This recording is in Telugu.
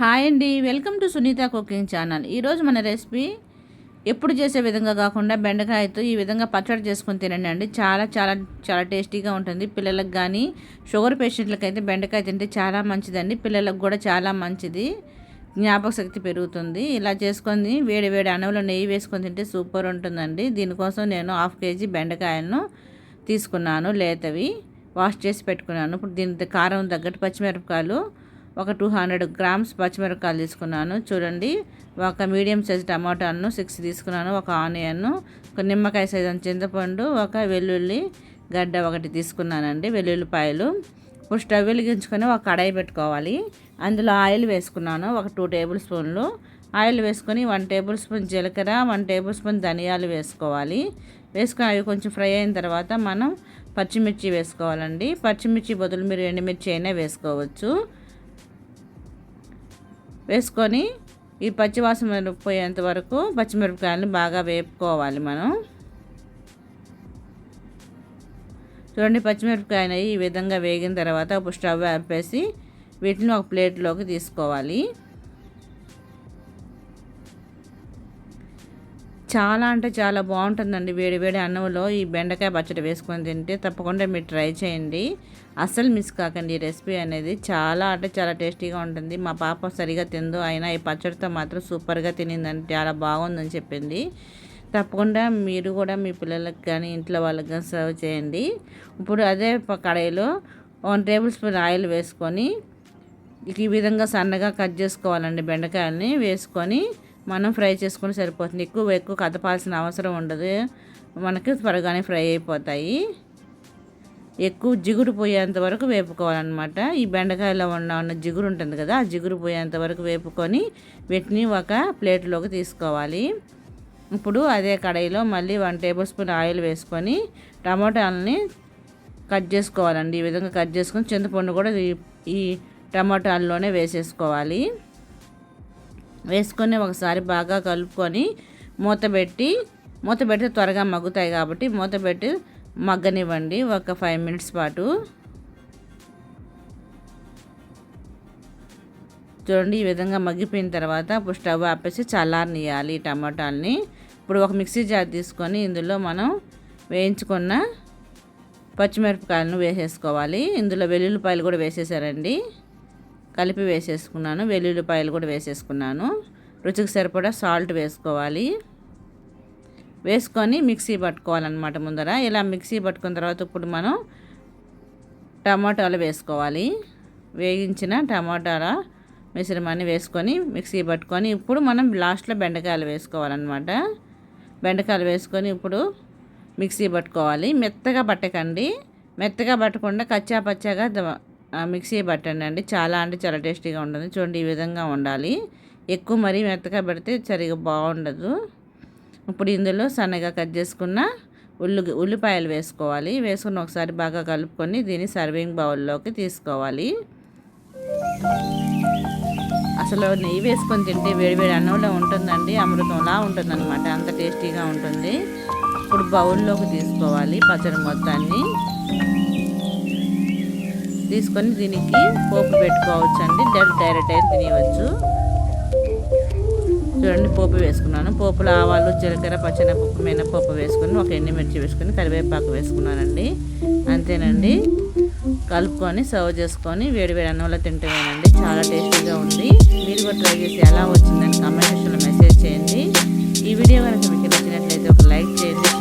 హాయ్ అండి. Welcome to Sunitha cooking channel. ఈరోజు మన రెసిపీ ఎప్పుడు చేసే విధంగా కాకుండా బెండకాయతో ఈ విధంగా పచ్చడి చేసుకొని తినండి అండి. చాలా చాలా చాలా టేస్టీగా ఉంటుంది. పిల్లలకు కానీ షుగర్ పేషెంట్లకు అయితే బెండకాయ తింటే చాలా మంచిదండి. పిల్లలకు కూడా చాలా మంచిది. జ్ఞాపక శక్తి పెరుగుతుంది. ఇలా చేసుకొని వేడి వేడి అన్నంలో నెయ్యి వేసుకొని తింటే సూపర్ ఉంటుందండి. దీనికోసం నేను హాఫ్ కేజీ బెండకాయలను తీసుకున్నాను. లేతవి. వాష్ చేసి పెట్టుకున్నాను. ఇప్పుడు దీని కారం తగ్గట్టు పచ్చిమిరపకాయలు ఒక టూ హండ్రెడ్ గ్రామ్స్ పచ్చిమిరపకాయలు తీసుకున్నాను. చూడండి ఒక మీడియం సైజ్ టమాటాలను సిక్స్ తీసుకున్నాను ఒక ఆనియన్ ఒక నిమ్మకాయ సైజ్ చింతపండు ఒక వెల్లుల్లి గడ్డ ఒకటి తీసుకున్నానండి వెల్లుల్లిపాయలు. ఇప్పుడు స్టవ్ వెలిగించుకొని ఒక కడాయి పెట్టుకోవాలి. అందులో ఆయిల్ వేసుకున్నాను ఒక టూ టేబుల్ స్పూన్లు. ఆయిల్ వేసుకొని వన్ టేబుల్ స్పూన్ జీలకర్ర వన్ టేబుల్ స్పూన్ ధనియాలు వేసుకోవాలి. వేసుకొని అవి కొంచెం ఫ్రై అయిన తర్వాత మనం పచ్చిమిర్చి వేసుకోవాలండి. పచ్చిమిర్చి బదులు మీరు ఎండుమిర్చి అయినా వేసుకోవచ్చు. వేసుకొని ఈ పచ్చివాసన పోయేంత వరకు పచ్చిమిరపకాయలను బాగా వేపుకోవాలి మనం. చూడండి పచ్చిమిరపకాయలు ఈ విధంగా వేగిన తర్వాత ఒక స్టవ్ ఆపేసి వీటిని ఒక ప్లేట్లోకి తీసుకోవాలి. చాలా అంటే చాలా బాగుంటుందండి. వేడి వేడి అన్నంలో ఈ బెండకాయ పచ్చడి వేసుకొని తింటే తప్పకుండా మీరు ట్రై చేయండి. అస్సలు మిస్ కాకండి ఈ రెసిపీ అనేది. చాలా అంటే చాలా టేస్టీగా ఉంటుంది. మా పాప సరిగా తిందో అయినా ఈ పచ్చడితో మాత్రం సూపర్గా తినిందని చాలా బాగుందని చెప్పింది. తప్పకుండా మీరు కూడా మీ పిల్లలకు కానీ ఇంట్లో వాళ్ళకి కానీ సర్వ్ చేయండి. ఇప్పుడు అదే కడాయిలో వన్ టేబుల్ స్పూన్ ఆయిల్ వేసుకొని ఈ విధంగా సన్నగా కట్ చేసుకోవాలండి బెండకాయలని వేసుకొని మనం ఫ్రై చేసుకుని సరిపోతుంది. ఎక్కువ ఎక్కువ కదపాల్సిన అవసరం ఉండదు. మనకి త్వరగానే ఫ్రై అయిపోతాయి. ఎక్కువ జిగురు పోయేంత వరకు వేపుకోవాలన్నమాట. ఈ బెండకాయలో ఉన్న ఉన్న జిగురు ఉంటుంది కదా ఆ జిగురు పోయేంత వరకు వేపుకొని వీటిని ఒక ప్లేట్లోకి తీసుకోవాలి. ఇప్పుడు అదే కడాయిలో మళ్ళీ వన్ టేబుల్ స్పూన్ ఆయిల్ వేసుకొని టమాటాలని కట్ చేసుకోవాలండి. ఈ విధంగా కట్ చేసుకొని చింతపండు కూడా ఈ టమాటాల్లోనే వేసేసుకోవాలి. వేసుకొని ఒకసారి బాగా కలుపుకొని మూత పెట్టి మూత పెడితే త్వరగా మగ్గుతాయి కాబట్టి మూత పెట్టి మగ్గనివ్వండి ఒక ఫైవ్ మినిట్స్ పాటు. చూడండి ఈ విధంగా మగ్గిపోయిన తర్వాత ఇప్పుడు స్టవ్ ఆపేసి చల్లారనియాలి టమాటాలని. ఇప్పుడు ఒక మిక్సీ జార్ తీసుకొని ఇందులో మనం వేయించుకున్న పచ్చిమిరపకాయలను వేసేసుకోవాలి. ఇందులో వెల్లుల్లిపాయలు కూడా వేసేసారండి. కలిపి వేసేసుకున్నాను వెల్లుల్లిపాయలు కూడా వేసేసుకున్నాను. రుచికి సరిపడా సాల్ట్ వేసుకోవాలి. వేసుకొని మిక్సీ పట్టుకోవాలన్నమాట ముందర. ఇలా మిక్సీ పట్టుకున్న తర్వాత ఇప్పుడు మనం టమాటాలు వేసుకోవాలి. వేగించిన టమాటాల మిశ్రమాన్ని వేసుకొని మిక్సీ పట్టుకొని ఇప్పుడు మనం లాస్ట్లో బెండకాయలు వేసుకోవాలన్నమాట. బెండకాయలు వేసుకొని ఇప్పుడు మిక్సీ పట్టుకోవాలి. మెత్తగా పట్టకండి. మెత్తగా పట్టకుండా కచ్చా పచ్చాగా మిక్సీ పట్టండి అండి. చాలా అంటే చాలా టేస్టీగా ఉంటుంది. చూడండి ఈ విధంగా ఉండాలి. ఎక్కువ మరీ మెత్తగా పెడితే సరిగా బాగుండదు. ఇప్పుడు ఇందులో సన్నగా కట్ చేసుకున్న ఉల్లి ఉల్లిపాయలు వేసుకోవాలి. వేసుకుని ఒకసారి బాగా కలుపుకొని దీన్ని సర్వింగ్ బౌల్లోకి తీసుకోవాలి. అసలు నెయ్యి వేసుకొని తింటే వేడివేడి అన్నంలో ఉంటుందండి. అమృతంలా ఉంటుందన్నమాట. అంత టేస్టీగా ఉంటుంది. ఇప్పుడు బౌల్లోకి తీసుకోవాలి పచ్చడి మొత్తాన్ని. తీసుకొని దీనికి పోపు పెట్టుకోవచ్చు అండి డైరెక్ట్ అయితే తినేయవచ్చు. చూడండి పోపు వేసుకున్నాను. పోపులో ఆవాలు జీలకర్ర పచ్చనపప్పు మినపప్పు వేసుకొని ఒక ఎండుమిర్చి వేసుకొని కరివేపాకు వేసుకున్నానండి. అంతేనండి. కలుపుకొని సర్వ్ చేసుకొని వేడి వేడి అన్నంలో తింటున్నానండి చాలా టేస్టీగా ఉంది. మీరు కూడా ట్రై చేసి ఎలా వచ్చిందని కమెంట్ సెక్షన్లో మెసేజ్ చేయండి. ఈ వీడియో కనుక మీకు నచ్చినట్లయితే ఒక లైక్ చేయండి